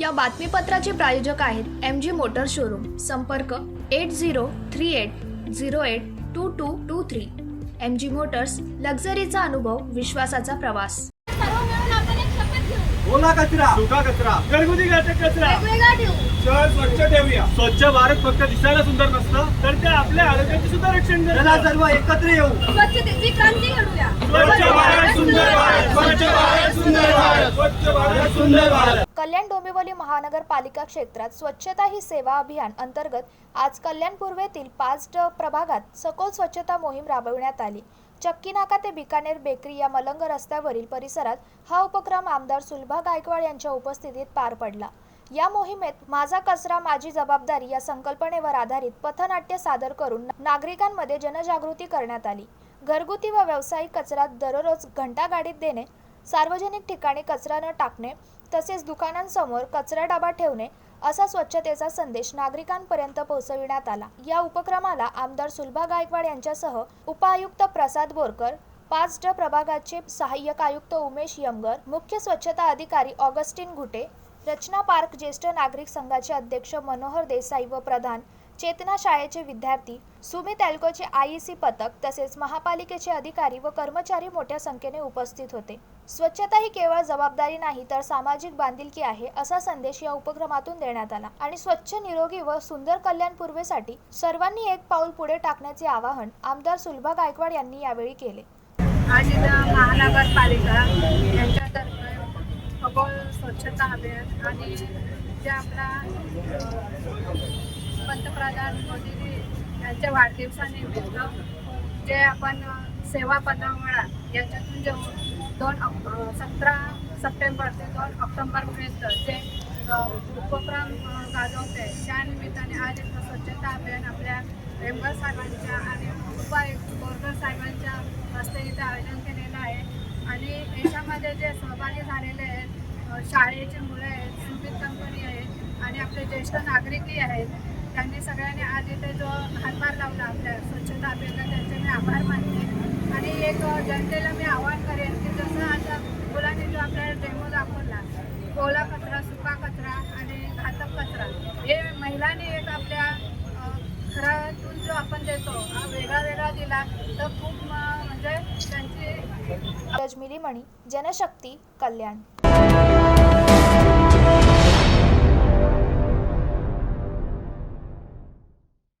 या बातमीपत्राचे प्रायोजक आहेत एम जी मोटर शोरूम संपर्क eight zero three eight zero eight two two two three M G motors लक्झरीचा अनुभव विश्वासाचा प्रवास. सर्व मिळून आपण एक शपथ घेऊ ओला कचरा. सुका कचरा. घरगुती घातक कचरा. वेगवेगळा ठेवू शहर स्वच्छ ठेवूया. स्वच्छ भारत फक्त दिसायला सुंदर नसतं. तर ते आपल्या आरोग्याचे सुद्धा रक्षण चला करतं सर्व एकत्र येऊ. स्वच्छतेची क्रांती घडूया. स्वच्छ भारत सुंदर भारत. स्वच्छ भारत सुंदर भारत. स्वच्छ भारत सुंदर भारत. कल्याण डोंबिवली महानगरपालिका क्षेत्रात स्वच्छता ही सेवा अभियान अंतर्गत आज कल्याण पूर्वेतील पाच ड प्रभागात सखोल स्वच्छता मोहीम राबविण्यात आली. चक्की नाका ते बिकानेर बेकरी या मलंग रस्त्यावरील परिसरात हा उपक्रम आमदार सुलभा गायकवाड यांच्या उपस्थितीत पार पडला. या मोहिमेत माझा कचरा माझी जबाबदारी या संकल्पनेवर आधारित पथनाट्य सादर करून नागरिकांमध्ये जनजागृती करण्यात आली. घरगुती व व्यावसायिक कचरा दररोज घंटागाडीत देणे सार्वजनिक ठिकाणी कचरा न टाकणे तसेच दुकानांसमोर कचरा डबा ठेवणे असा स्वच्छतेचा संदेश नागरिकांपर्यंत पोहोचविण्यात आला. या उपक्रमाला आमदार सुलभा गायकवाड यांच्यासह उपआयुक्त प्रसाद बोरकर पाच ड प्रभागाचे सहाय्यक आयुक्त उमेश यमगर मुख्य स्वच्छता अधिकारी ऑगस्टिन घुटे रचना पार्क ज्येष्ठ नागरिक संघाचे अध्यक्ष मनोहर देसाई व प्रधान चेतना शाळेचे विद्यार्थी सुमित एल्कोचे सी पथक तसेच महापालिकेचे अधिकारी व कर्मचारी मोठ्या संख्येने उपस्थित होते. स्वच्छता ही केवळ जबाबदारी नाही तर सामाजिक बांधिलकी आहे असा संदेश या उपक्रमातून देण्यात आला. आणि स्वच्छ निरोगी व सुंदर कल्याण पूर्वेसाठी सर्वांनी एक पाऊल पुढे टाकण्याचे आवाहन आमदार सुलभा गायकवाड यांनी यावेळी केले. आज इथं महानगरपालिका यांच्यातर्फे स्वच्छता अभियान आणि जे आपला पंतप्रधान मोदीजी यांच्या वाढदिवसानिमित्त जे आपण सेवा पंधरवडा याच्यातून जे दोन ऑक- सतरा सप्टेंबर ते दोन ऑक्टोबरपर्यंत जे उपक्रम गाजवते त्यानिमित्ताने आज एक स्वच्छता अभियान आपल्या मेंबर साहेबांच्या आणि उपायुक्त बोरकर साहेबांच्या हस्ते इथे आयोजन केलेलं आहे. आणि याच्यामध्ये जे सहभागी झालेले आहेत शाळेचे शाळेची मुलं आहेत सुमित कंपनी आहेत आणि आपले ज्येष्ठ नागरिकही आहेत त्यांनी सगळ्यांनी आज इथे जो हातभार लावला आपल्या स्वच्छता अभियानाला त्यांचे मी आभार मानते. आणि एक जनतेला मी आवाहन करेन की जसं आता मुलांनी जो आपल्याला डेमो दाखवला ओला कचरा सुका कचरा आणि घातक कचरा हे महिलांनी एक आपल्या घरातून जो आपण देतो वेगळा वेगळा दिला तर खूप म्हणजे त्यांची रजमिली मणी जनशक्ती कल्याण.